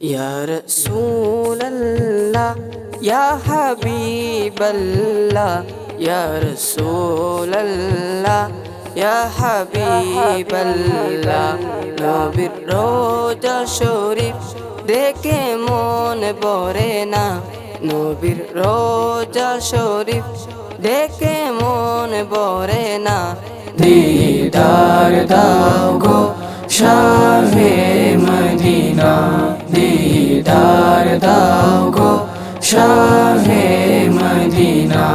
ইয়া রাসূলাল্লাহ ইয়া হাবিবাল্লাহ ইয়া রাসূলাল্লাহ ইয়া হাবিবাল্লাহ নবীর রোজা শরীফ দেখে মন ভরে না নবীর রোজা শরীফ দেখে মন ভরে না দিদার দাও গো শাহে মদিনা দিদার দাও গো শাহে মদিনা।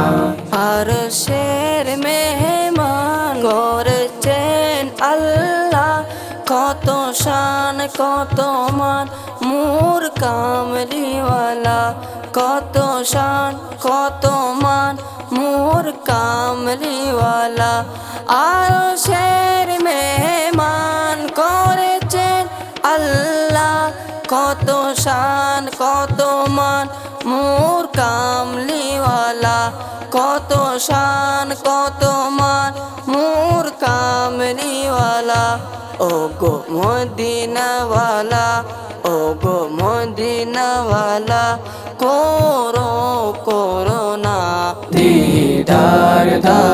আর শের মেহমান করেছেন আল্লাহ, কত শান, কত মান, মুর কামলিওয়ালা। কত শান, কত মান, মুর কামলিওয়ালা। আর শের কত শান, কত মান, মোর কামলিওয়ালা। কত শান, কত মান, মোর কামলিওয়ালা। ও গো মদিনাওয়ালা ও গো মদিনাওয়ালা, করো করোনা। দিদার দাও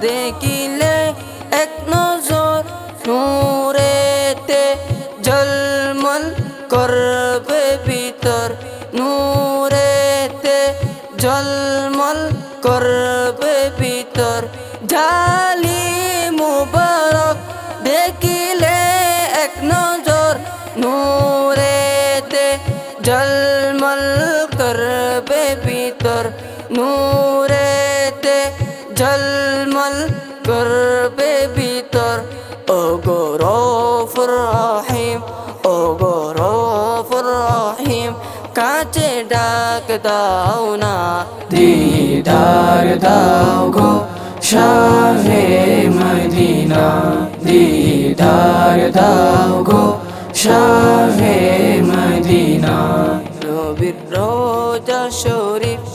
দেখিলে এক নজর নূরেতে জলমল করবে ভিতর। নূরেতে জলমল করবে ভিতর। জালি মুবারক দেখিলে এক নজর নূরেতে জলমল করবে ভিতর। নূরেতে জলমল করবে ভিতর। ও গরফ রহিম ও গরফ রহিম কাছে ডাক দাও না। দিদার দাও গো শাহে মদিনা দিদার দাও গো শাহে মদিনা। নবীর রোজা শরীফ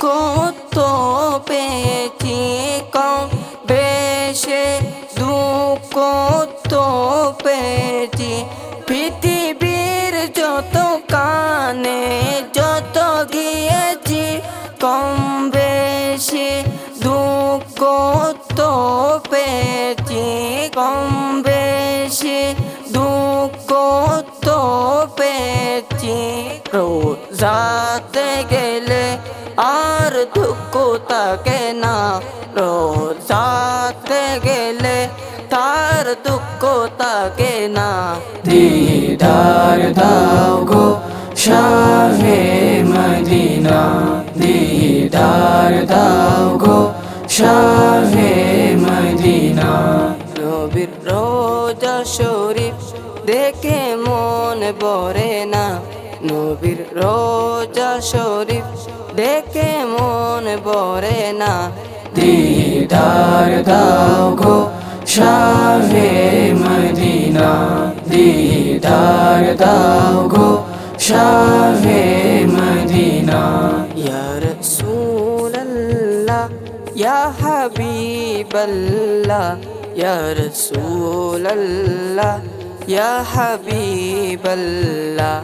দুঃখ তো পেয়েছি কম বেশে। দুঃখ তো পেয়েছি। পৃথিবীর যত কানে যত গিয়েছি, কম বেশি। দুঃখ তো পেয়েছি কম বেশি। দুঃখ তো পেয়েছি। রোজাতে গেলে আর দুঃখ থাকে না। রোজাতে গেলে তার দুঃখ থাকে না। দিদার দাও গো শাহে মদিনা। দিদার দাও গো শাহে মদিনা। নবীর রোজা শরীফ দেখে মন ভরে না। নবীর রোজা শরীফ দেখে মন ভরে না। দিদার দাও গো শাহে মদিনা। দিদার দাও গো শাহে মদিনা। ইয়া রাসূলাল্লাহ ইয়া হাবিবাল্লাহ ইয়া রাসূলাল্লাহ ইয়া হাবিবাল্লাহ।